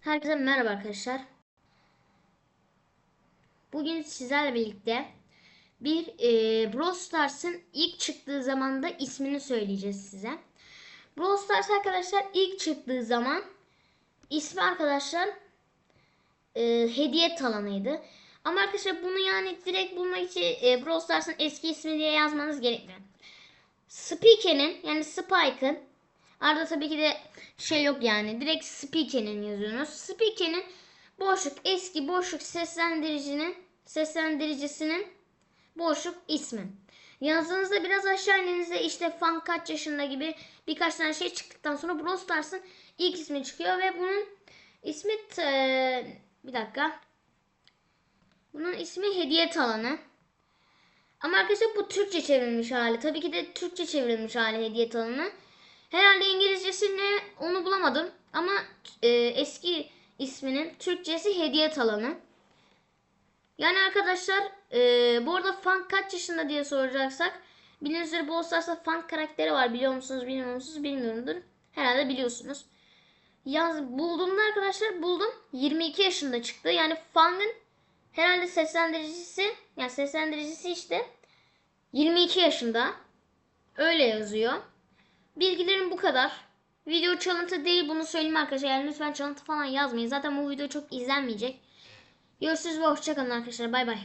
Herkese merhaba arkadaşlar. Bugün sizlerle birlikte bir e, Brawl Stars'ın ilk çıktığı zamanda ismini söyleyeceğiz size. Brawl Stars arkadaşlar ilk çıktığı zaman ismi arkadaşlar e, hediye talanıydı. Ama arkadaşlar bunu yani direkt bulmak için e, Brawl Stars'ın eski ismi diye yazmanız gerekmiyor. Spike'nin yani Spike'ın Arada tabii ki de şey yok yani. Direkt Spike'nin yazıyorsunuz. Spike'nin boşluk eski boşluk seslendiricinin seslendiricisinin boşluk ismi. Yazdığınızda biraz aşağı indiğinizde işte fan kaç yaşında gibi birkaç tane şey çıktıktan sonra Brawl Stars'ın ilk ismi çıkıyor ve bunun ismi bir dakika. Bunun ismi hediye talanı. Ama arkadaşlar bu Türkçe çevrilmiş hali. Tabii ki de Türkçe çevrilmiş hali hediye talanı. Herhalde İngilizcesi ne onu bulamadım. Ama e, eski isminin Türkçesi hediye talanı. Yani arkadaşlar e, bu arada fan kaç yaşında diye soracaksak bildiğiniz üzere Brawl Stars'ta fan karakteri var. Biliyor musunuz bilmiyor musunuz bilmiyorumdur. Herhalde biliyorsunuz. Yaz bulduğumda arkadaşlar buldum. 22 yaşında çıktı. Yani fanın herhalde seslendiricisi yani seslendiricisi işte 22 yaşında. Öyle yazıyor. Bilgilerim bu kadar. Video çalıntı değil bunu söyleyeyim arkadaşlar. Yani lütfen çalıntı falan yazmayın. Zaten bu video çok izlenmeyecek. Görüşürüz ve hoşçakalın arkadaşlar. Bay bay.